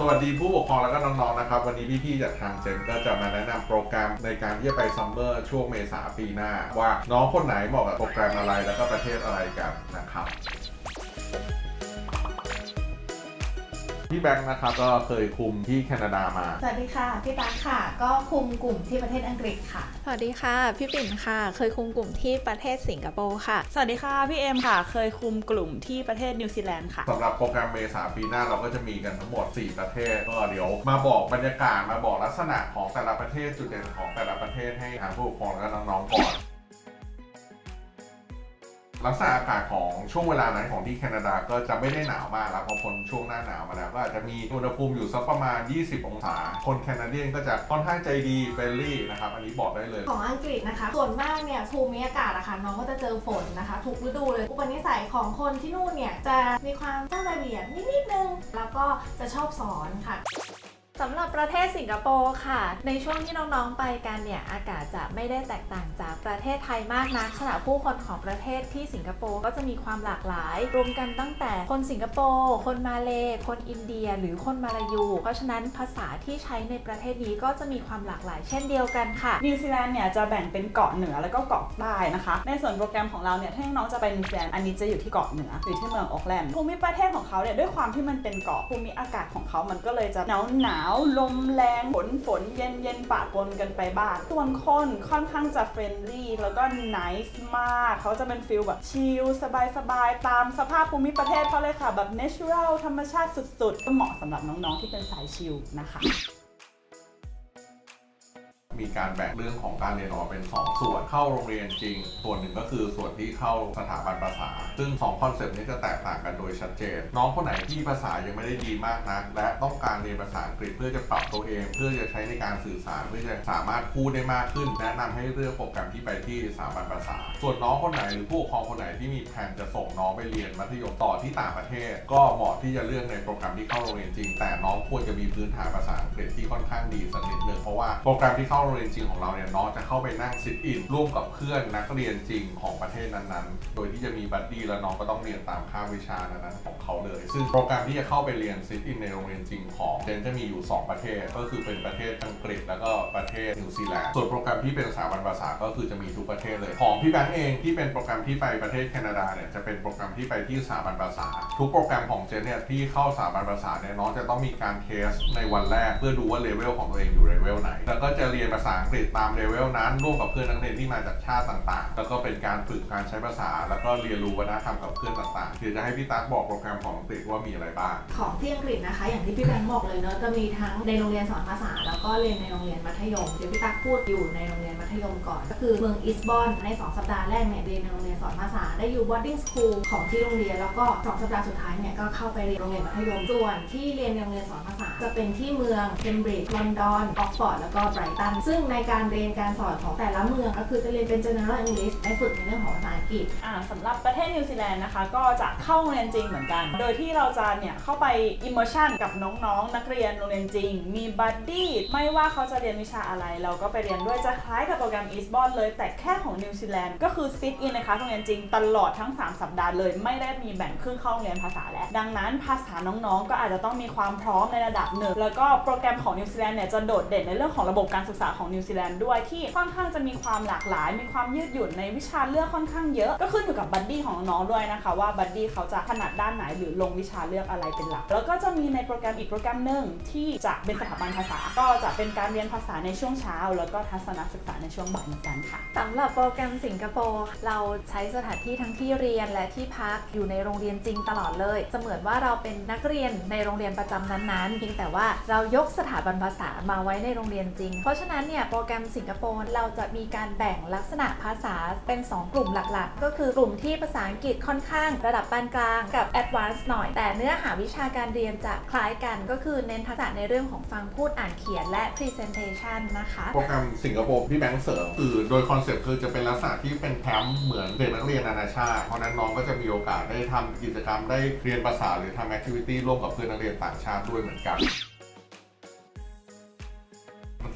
สวัสดีผู้ปกครองแล้วก็น้องๆนะครับ วันนี้พี่ๆจากทางเจนก็จะมาแนะนำโปรแกรมในการที่จะไปซัมเมอร์ช่วงเมษาปีหน้า ว่าน้องคนไหนเหมาะกับโปรแกรมอะไรแล้วก็ประเทศอะไรกันนะครับ พี่แบงค์นะครับก็เคยคุมที่แคนาดามา สวัสดีค่ะพี่ตั๊กค่ะ ก็คุมกลุ่มที่ประเทศอังกฤษค่ะ สวัสดีค่ะ พี่ปิ่นค่ะ เคยคุมกลุ่มที่ประเทศสิงคโปร์ค่ะ สวัสดีค่ะ พี่เอ็มค่ะ เคยคุมกลุ่มที่ประเทศนิวซีแลนด์ค่ะสำหรับโปรแกรมเมษาปีหน้าเราก็จะมีกันทั้งหมด 4 ประเทศก็เดี๋ยว มาบอกบรรยากาศมาบอกลักษณะของแต่ละประเทศจุดเด่นของแต่ละประเทศให้ทางผู้ปกครองและน้องๆก่อน ลักษณะอากาศของช่วงเวลานั้นของที่แคนาดาก็จะไม่ได้หนาวมากแล้วเพอพ้นช่วงหน้าหนาวมาแล้วก็อาจจะมีอุณหภูมิอยู่สักประมาณ 20 องศา คนแคนาเดียนก็จะค่อนข้างใจดีเฟรนลี่นะครับ อันนี้บอกได้เลย ของอังกฤษนะคะ ส่วนมากเนี่ยภูมิอากาศอะค่ะน้องก็จะเจอฝนนะคะ ทุกฤดูเลย อุปนิสัยของคนที่นู่นเนี่ยจะมีความเจ้าระเบียบนิดๆนึง แล้วก็จะชอบสอนค่ะ สำหรับประเทศสิงคโปร์ค่ะ ในช่วงที่น้องๆไปกันเนี่ยอากาศจะไม่ได้แตกต่างจากประเทศไทยมากนักขณะผู้คนของประเทศที่สิงคโปร์ก็จะมีความหลากหลาย รวมกันตั้งแต่คนสิงคโปร์คนมาเลคนอินเดีย หรือคนมาลายู เพราะฉะนั้นภาษาที่ใช้ในประเทศนี้ก็จะมีความหลากหลาย เช่นเดียวกันค่ะนิวซีแลนด์เนี่ยจะแบ่งเป็นเกาะเหนือแล้วก็เกาะใต้นะคะ ในส่วนโปรแกรมของเราเนี่ยถ้าน้องจะไปนิวซีแลนด์อันนี้จะอยู่ที่เกาะเหนือหรือที่เมืองออกแลนด์ภูมิประเทศของเขาเนี่ยด้วยความที่มันเป็นเกาะภูมิอากาศของเขามันก็เลยจะหนาวหนาวลมแรงฝนฝนเย็นเย็นปะปนกันไปบ้างส่วนคนค่อนข้างจะเฟรนลี่แล้วก็ไนส์มาก เขาจะเป็นฟิลแบบชิลสบายสบายตามสภาพภูมิประเทศเขาเลยค่ะ แบบเนเชอรัลธรรมชาติสุดๆ ก็เหมาะสำหรับน้องๆที่เป็นสายชิลนะคะ มีการแบ่งเรื่องของการเรียนออกเป็น 2 ส่วนเข้าโรงเรียนจริง ส่วนหนึ่งก็คือส่วนที่เข้าสถาบันภาษา ซึ่ง2คอนเซปต์นี้จะแตกต่างกันโดยชัดเจน น้องคนไหนที่ภาษายังไม่ได้ดีมากนัก และต้องการเรียนภาษาอังกฤษเพื่อจะปรับตัวเอง เพื่อจะใช้ในการสื่อสารเพื่อจะสามารถพูดได้มากขึ้น แนะนำให้เลือกโปรแกรมที่ไปที่สถาบันภาษา ส่วนน้องคนไหนหรือผู้ปกครองคนไหนที่มีแผนจะส่งน้องไปเรียนมัธยมต่อที่ต่างประเทศ ก็เหมาะที่จะเลือกในโปรแกรมที่เข้าโรงเรียนจริง แต่น้องควรจะมีพื้นฐานภาษาอังกฤษที่ค่อนข้างดีสักนิดหนึ่งเพราะว่าโปรแกรมที่เข้าโรงเรียนจริงของเราเนี่ยน้องจะเข้าไปนั่งซิทอินร่วมกับเพื่อนนักเรียนจริงของประเทศนั้นๆ โดยที่จะมีบัดดี้และน้องก็ต้องเรียนตามค่าวิชานั้นๆของเขาเลย ซึ่งโปรแกรมที่จะเข้าไปเรียนซิทอินในโรงเรียนจริงของเจนจะมีอยู่ 2 ประเทศ ก็คือเป็นประเทศอังกฤษแล้วก็ประเทศนิวซีแลนด์ส่วนโปรแกรมที่เป็นสถาบันภาษาก็คือจะมีทุกประเทศเลย ของพี่แบงค์เองที่เป็นโปรแกรมที่ไปประเทศแคนาดาเนี่ยจะเป็นโปรแกรมที่ไปที่สถาบันภาษา ทุกโปรแกรมของเจนเนี่ยที่เข้าสถาบันภาษาเนี่ยน้องจะต้องมีการเทสในวันแรก เพื่อดูว่าเลเวลของตัวเองอยู่เลเวลไหน แล้วก็จะเรียนภาษาอังกฤษตามเลเวลนั้น ร่วมกับเพื่อนนักเรียนที่มาจากชาติต่างๆ แล้วก็เป็นการฝึกการใช้ภาษา แล้วก็เรียนรู้วัฒนธรรมกับเพื่อนต่างๆเดี๋ยวจะให้พี่ตั๊กบอกโปรแกรมของอังกฤษว่ามีอะไรบ้าง ของที่อังกฤษนะคะ อย่างที่พี่แบงค์บอกเลยเนอะจะมีทั้งในโรงเรียนสอนภาษา แล้วก็เรียนในโรงเรียนมัธยมเดี๋ยวพี่ตั๊กพูดอยู่ในโรงเรียนมัธยมก่อน ก็คือเมืองอิสบอนใน 2 สัปดาห์แรกเนี่ยเรียนในโรงเรียนสอนภาษาได้อยู่ boarding school ของที่โรงเรียนแล้วก็2สัปดาห์สุดท้ายเนี่ยก็เข้าไปเรียนโรงเรียนมัธยมส่วนที่เรียนในโรงเรียนสอนภาษา จะเป็นที่เมืองเคมบริดจ์ลอนดอนออกฟอร์ดแล้วก็ไบรตันซึ่งในการเรียนการสอนของแต่ละเมืองก็คือจะเรียนเป็น general English ได้ฝึกในเรื่องของภาษาอังกฤษ อ่าสำหรับประเทศนิวซีแลนด์นะคะ ก็จะเข้าโรงเรียนจริงเหมือนกัน โดยที่เราจะเนี่ยเข้าไป immersion กับน้องๆ นักเรียนโรงเรียนจริง มีบัดดี้ไม่ว่าเขาจะเรียนวิชาอะไร เราก็ไปเรียนด้วยจะคล้ายกับโปรแกรม e a s b o n เลย แต่แค่ของนิวซีแลนด์ก็คือ sit in ในคลาสโรงเรียนจริงตลอดทั้ง 3 สัปดาห์เลย ไม่ได้มีแบ่งครึ่งเข้าโรงเรียนภาษาแล้วดังนั้นภาษาน้องๆ ก็อาจจะต้องมีความพร้อมในระดับหนึ่งแล้วก็โปรแกรมของนิวซีแลนด์เนี่ยจะโดดเด่นในเรื่องของระบบการศึกษาของนิวซีแลนด์ด้วยที่ค่อนข้างจะมีความหลากหลาย มีความยืดหยุ่นในวิชาเลือกค่อนข้างเยอะ ก็ขึ้นอยู่กับบัดดี้ของน้องๆด้วยนะคะ ว่าบัดดี้เขาจะถนัดด้านไหนหรือลงวิชาเลือกอะไรเป็นหลัก แล้วก็จะมีในโปรแกรมอีกโปรแกรมหนึ่งที่จะเป็นสถาบันภาษา ก็จะเป็นการเรียนภาษาในช่วงเช้า แล้วก็ทัศนศึกษาในช่วงบ่ายเหมือนกันค่ะสำหรับโปรแกรมสิงคโปร์เราใช้สถานที่ทั้งที่เรียนและที่พักอยู่ในโรงเรียนจริงตลอดเลย เสมือนว่าเราเป็นนักเรียนในโรงเรียนประจำนั้นๆเพียงแต่ว่าเรายกสถาบันภาษามาไว้ในโรงเรียนจริง เพราะฉะนั้นเนี่ยโปรแกรมสิงคโปร์เราจะมีการแบ่งลักษณะภาษาเป็น 2 กลุ่มหลักๆ ก็คือกลุ่มที่ภาษาอังกฤษค่อนข้างระดับปานกลางกับ Advanced หน่อย แต่เนื้อหาวิชาการเรียนจะคล้ายกันก็คือเน้นทักษะในเรื่องของฟังพูดอ่านเขียนและ Presentation นะคะโปรแกรมสิงคโปร์พี่แบงค์เสริมคือโดยคอนเซ็ปต์คือจะเป็นลักษณะที่เป็นแคมป์เหมือนเด็กนักเรียนนานาชาติเพราะฉะนั้นน้องก็จะมีโอกาสได้ทำกิจกรรมได้เรียนภาษาหรือทำแอคทิวิตี้ร่วมกับเพื่อนนักเรียนต่างชาติด้วยเหมือนกัน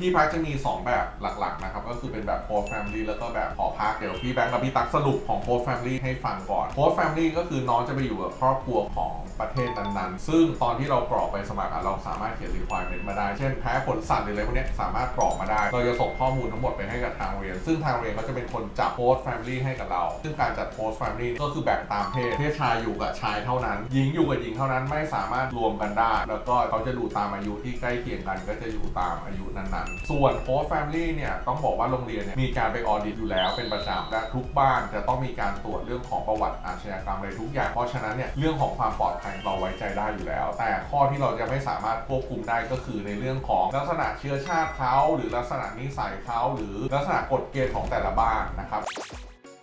ที่พักจะมี 2 แบบหลักๆนะครับก็คือเป็นแบบ host family แล้วก็แบบหอพักเดี๋ยวพี่แบงค์กับพี่ตั๊กสรุปของ host family ให้ฟังก่อน host family ก็คือน้องจะไปอยู่กับครอบครัวของประเทศนั้นๆ ซึ่งตอนที่เรากรอกไปสมัครเราสามารถเขียน requirement มาได้ เช่นแพ้ขนสัตว์หรืออะไรพวกนี้สามารถกรอกมาได้ เราจะส่งข้อมูลทั้งหมดไปให้กับทางเรียน ซึ่งทางเรียนเขาจะเป็นคนจัด host family ให้กับเรา ซึ่งการจัด host family ก็คือแบ่งตามเพศ เพศชายอยู่กับชายเท่านั้น หญิงอยู่กับหญิงเท่านั้นไม่สามารถรวมกันได้ แล้วก็เขาจะดูตามอายุที่ใกล้เคียงกัน ก็จะอยู่ตามอายุนั้นส่วน host family เนี่ยต้องบอกว่าโรงเรียนเนี่ยมีการไปออดิตอยู่แล้วเป็นประจำและทุกบ้านจะต้องมีการตรวจเรื่องของประวัติอาชญากรรมอะไรทุกอย่าง เพราะฉะนั้นเนี่ยเรื่องของความปลอดภัยเราไว้ใจได้อยู่แล้ว แต่ข้อที่เราจะไม่สามารถควบคุมได้ก็คือในเรื่องของลักษณะเชื้อชาติเขาหรือลักษณะนิสัยเขาหรือลักษณะกฎเกณฑ์ของแต่ละบ้านนะครับ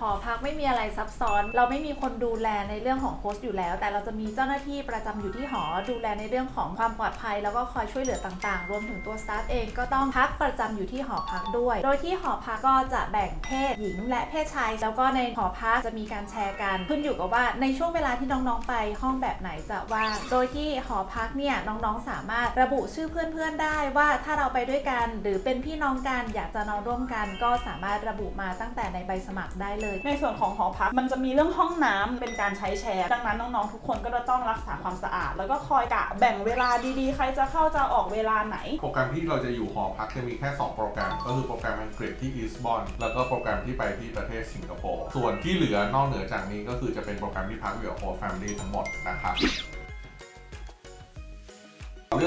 หอพักไม่มีอะไรซับซ้อน เราไม่มีคนดูแลในเรื่องของโฮสต์อยู่แล้ว แต่เราจะมีเจ้าหน้าที่ประจำอยู่ที่หอดูแลในเรื่องของความปลอดภัย แล้วก็คอยช่วยเหลือต่างๆ รวมถึงตัวสตาฟเองก็ต้องพักประจำอยู่ที่หอพักด้วย โดยที่หอพักก็จะแบ่งเพศหญิง และเพศชาย แล้วก็ในหอพักจะมีการแชร์กัน ขึ้นอยู่กับว่าในช่วงเวลาที่น้องๆไปห้องแบบไหนจะว่าง โดยที่หอพักเนี่ยน้องๆสามารถระบุชื่อเพื่อนๆได้ว่าถ้าเราไปด้วยกัน หรือเป็นพี่น้องกันอยากจะนอนร่วมกัน ก็สามารถระบุมาตั้งแต่ในใบสมัครได้เลยในส่วนของหอพักมันจะมีเรื่องห้องน้ำเป็นการใช้แชร์ ดังนั้นน้องๆทุกคนก็จะต้องรักษาความสะอาด แล้วก็คอยกะแบ่งเวลาดีๆ ใครจะเข้าจะออกเวลาไหน โปรแกรมที่เราจะอยู่หอพักจะมีแค่ 2 โปรแกรม ก็คือโปรแกรมอังกฤษที่อีสบอนแล้วก็โปรแกรมที่ไปที่ประเทศสิงคโปร์ส่วนที่เหลือนอกเหนือจากนี้ก็คือจะเป็นโปรแกรมที่พักอยู่กับโฮสต์แฟมิลี่ทั้งหมดนะครับเ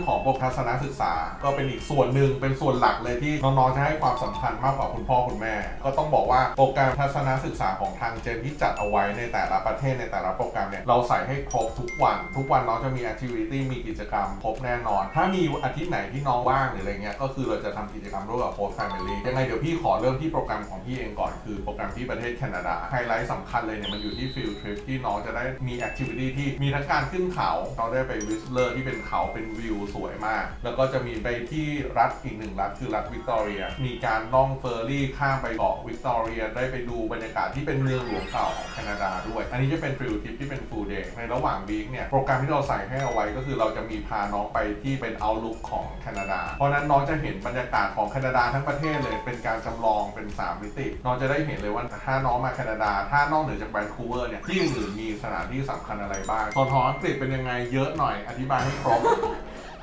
รื่องของโปรทัศนศึกษา ก็เป็นอีกส่วนหนึ่งเป็นส่วนหลักเลยที่น้องๆจะให้ความสำคัญมากกว่าคุณพ่อคุณแม่ ก็ต้องบอกว่าโปรแกรมทัศนศึกษาของทางเจนที่จัดเอาไว้ในแต่ละประเทศในแต่ละโปรแกรมเนี่ยเราใส่ให้ครบทุกวัน ทุกวันน้องจะมี activity มีกิจกรรมครบแน่นอน ถ้ามีอาทิตย์ไหนที่น้องว่างหรืออะไรเงี้ยก็คือเราจะทำกิจกรรมร่วมกับ host family ยังไงเดี๋ยวพี่ขอเริ่มที่โปรแกรมของพี่เองก่อนคือโปรแกรมที่ประเทศแคนาดาไฮไลท์สำคัญเลยเนี่ยมันอยู่ที่ field trip ที่น้องจะได้มี activity ที่มีทั้งการขึ้นเขาเราได้ไป whistler ที่เป็นเขาเป็นวิวสวยมาก แล้วก็จะมีไปที่รัฐอีกหนึ่งรัฐคือรัฐวิกตอเรีย มีการล่องเฟอร์รี่ข้ามไปเกาะวิกตอเรียได้ไปดูบรรยากาศที่เป็นเมืองหลวงเก่าของแคนาดาด้วย อันนี้จะเป็นฟิลทริปที่เป็นฟูลเดย์ในระหว่างวีคเนี่ยโปรแกรมที่เราใส่ให้เอาไว้ก็คือเราจะมีพาน้องไปที่เป็นเอาลุกของแคนาดา เพราะนั้นน้องจะเห็นบรรยากาศของแคนาดาทั้งประเทศเลยเป็นการจำลองเป็น 3 มิติ น้องจะได้เห็นเลยว่าถ้าน้องมาแคนาดา ถ้านอกเหนือจากแวนคูเวอร์เนี่ยที่อื่นมีสถานที่สำคัญอะไรบ้างส่วนของอังกฤษเป็นยังไงเยอะหน่อยอธิบายให้ครบ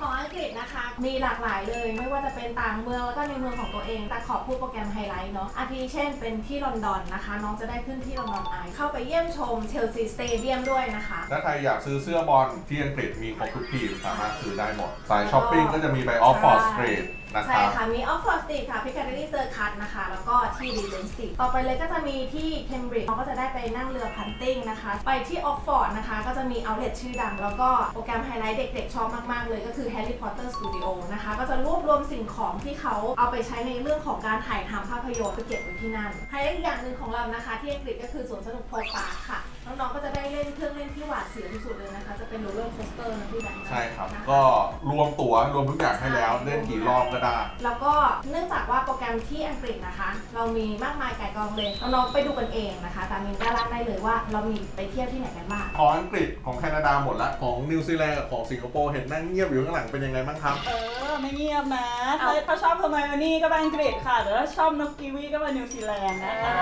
ของอังกฤษนะคะ มีหลากหลายเลย ไม่ว่าจะเป็นต่างเมืองแล้วก็ในเมืองของตัวเอง แต่ขอพูดโปรแกรมไฮไลท์เนาะอาทิเช่นเป็นที่ลอนดอนนะคะ น้องจะได้ขึ้นที่ลอนดอนไอเข้าไปเยี่ยมชมเชลซีสเตเดียมด้วยนะคะ ถ้าใครอยากซื้อเสื้อบอลที่อังกฤษมีครบทุกทีมสามารถซื้อได้หมด สายช้อปปิ้งก็จะมีไปออฟฟอร์สตรีท นะคใช่รับ ค่ะ มีออฟฟอร์สตรีทค่ะพิคาเดลี่เซอร์คัตนะคะ แล้วก็ที่รีเจนสตรีทต่อไปเลยก็จะมีที่เคมบริดจ์เราก็จะได้ไปนั่งเรือพันติ้งนะคะ ไปที่ออกฟอร์ดนะคะ ก็จะมีเอาเล t ชื่อดัง แล้วก็โปรแกรมไฮไลท์เด็กๆ ชอบมาก ๆ เลยก็คือ Harry Potter Studio นะคะ ก็จะรวบรวมสิ่งของที่เขาเอาไปใช้ในเรื่องของการถ่ายทำภาพยนตร์ไปเก็บไว้ที่นั่นไฮไลท์อีกอย่างหนึ่งของเรานะคะ ที่อังกฤษก็คือสวนสนุกโพปาร์คค่ะ น้องๆ ก็จะได้เล่นเครื่องเล่นที่หวาดเสียวที่สุดเลยนะคะ จะเป็นโรลเลอร์โคสเตอร์นะพี่แบงค์นะใช่ครับ นะคะก็รวมตั๋วรวมทุกอย่างให้แล้ว เล่นกี่รอบก็ได้ แล้วก็เนื่องจากว่าโปรแกรมที่อังกฤษนะคะ เรามีมากมายไก่ายกองเลยน้องๆไปดูกันเองนะคะตามลิงก์ด้านล่างได้เลยว่าเรามีไปเที่ยวที่ไหนกันบ้างของอังกฤษของแคนาดาหมดละของนิวซีแลนด์กับของสิงคโปร์เห็นนั่งเงียบอยู่ข้างหลังเป็นยังไงบ้างครับ เออ ไม่เงียบนะถ้าถ้าชอบเฮอร์ไมโอนี่ก็ไปอังกฤษค่ะ แต่ถ้าชอบนกกีวีก็ไปนิวซีแลนด์นะคะ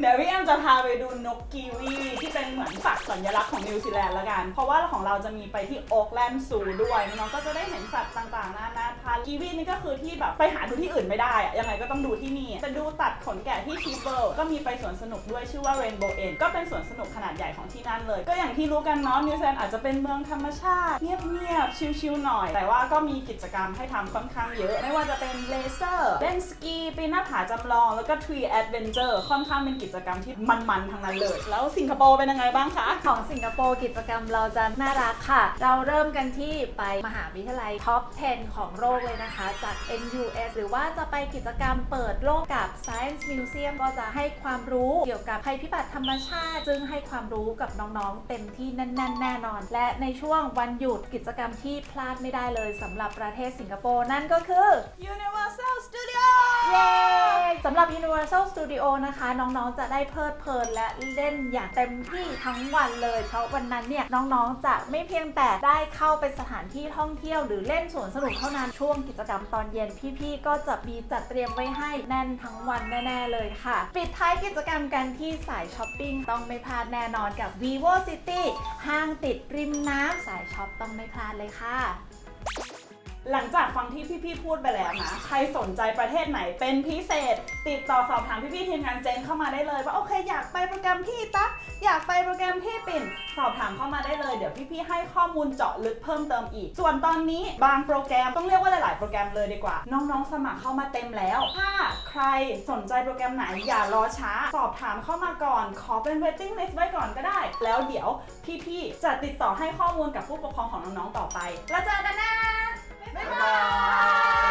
เดี๋ยวพี่แอมจะพาไปดูนกกีวีที่เป็นเหมือนสัตว์สัญลักษณ์ของนิวซีแลนด์ละกัน เพราะว่าของเราจะมีไปที่โอ๊กแลนด์ซูด้วยน้องๆก็จะได้เห็นสัตว์ต่างๆนานาพันธุ์กีวีนี่ก็คือที่แบบไปหาดูที่อื่นไม่ได้อะยังไงก็ต้องดูที่นี่จะดูตัดขนแกะที่ชีเบิลก็มีไปสวนสนุกด้วยชื่อว่า Rainbow End ก็เป็นสวนสนุกขนาดใหญ่ของที่นั่นเลย ก็อย่างที่รู้กันเนาะนิวซีแลนด์อาจจะเป็นเมืองธรรมชาติ เงียบๆชิลๆหน่อย แต่ว่าก็มีกิจกรรมให้ทำค่อนข้างเยอะ ไม่ว่าจะเป็นเลเซอร์เล่นสกีปีนหน้าผาจำลอง แล้วก็ทรีแอดเวนเจอร์ค่อนข้างเป็นกิจกรรมที่มันๆทั้งนั้นเลย แล้วสิงคโปร์เป็นยังไงบ้างคะ ของสิงคโปร์กิจกรรมเราจะน่ารักค่ะ เราเริ่มกันที่ไปมหาวิทยาลัยท็อป 10 ของโลกเลยนะคะ จาก NUS หรือว่าจะไปกิจกรรมเปิดโลกกับ Science Museum ก็จะให้ความรู้เกี่ยวกับภัยพิบัติธรรมชาติ ซึ่งให้ความรู้กับน้องๆ เต็มที่แน่นๆ แน่นอน และในช่วงวันหยุดกิจกรรมที่พลาดไม่ได้เลยสำหรับประเทศสิงคโปร์นั่นก็คือ Universal Studio เย้สำหรับ Universal Studio นะคะ น้องๆ จะได้เพลิดเพลินและเล่นอย่างเต็มที่ทั้งวันเลย เพราะวันนั้นเนี่ยน้องๆ จะไม่เพียงแต่ได้เข้าไปสถานที่ท่องเที่ยว หรือเล่นสวนสนุกเท่านั้นช่วงกิจกรรมตอนเย็นพี่ๆ ก็จะมีจัดเตรียมไว้ให้แน่นทั้งวันแน่ๆเลยค่ะ ปิดท้ายกิจกรรมกันที่สายช้อปปิ้งต้องไม่พลาดแน่นอนกับ vivo city ห้างติดริมน้ำสายช็อปต้องไม่พลาดเลยค่ะ หลังจากฟังที่พี่ๆพูดไปแล้วนะ ใครสนใจประเทศไหนเป็นพิเศษ ติดต่อสอบถามพี่ๆทีมงานเจนเข้ามาได้เลยว่าโอเคอยากไปโปรแกรมพี่ตั๊กอยากไปโปรแกรมพี่ปิ่น สอบถามเข้ามาได้เลยเดี๋ยวพี่ๆให้ข้อมูลเจาะลึกเพิ่มเติมอีก ส่วนตอนนี้บางโปรแกรมต้องเรียกว่าหลาย ๆ โปรแกรมเลยดีกว่า น้องๆ สมัครเข้ามาเต็มแล้ว ถ้าใครสนใจโปรแกรมไหนอย่ารอช้า สอบถามเข้ามาก่อน ขอเป็น waiting list ไว้ก่อนก็ได้ แล้วเดี๋ยวพี่ๆจะติดต่อให้ข้อมูลกับผู้ปกครองของน้องๆต่อไป แล้วเจอกันนะ 바이바이.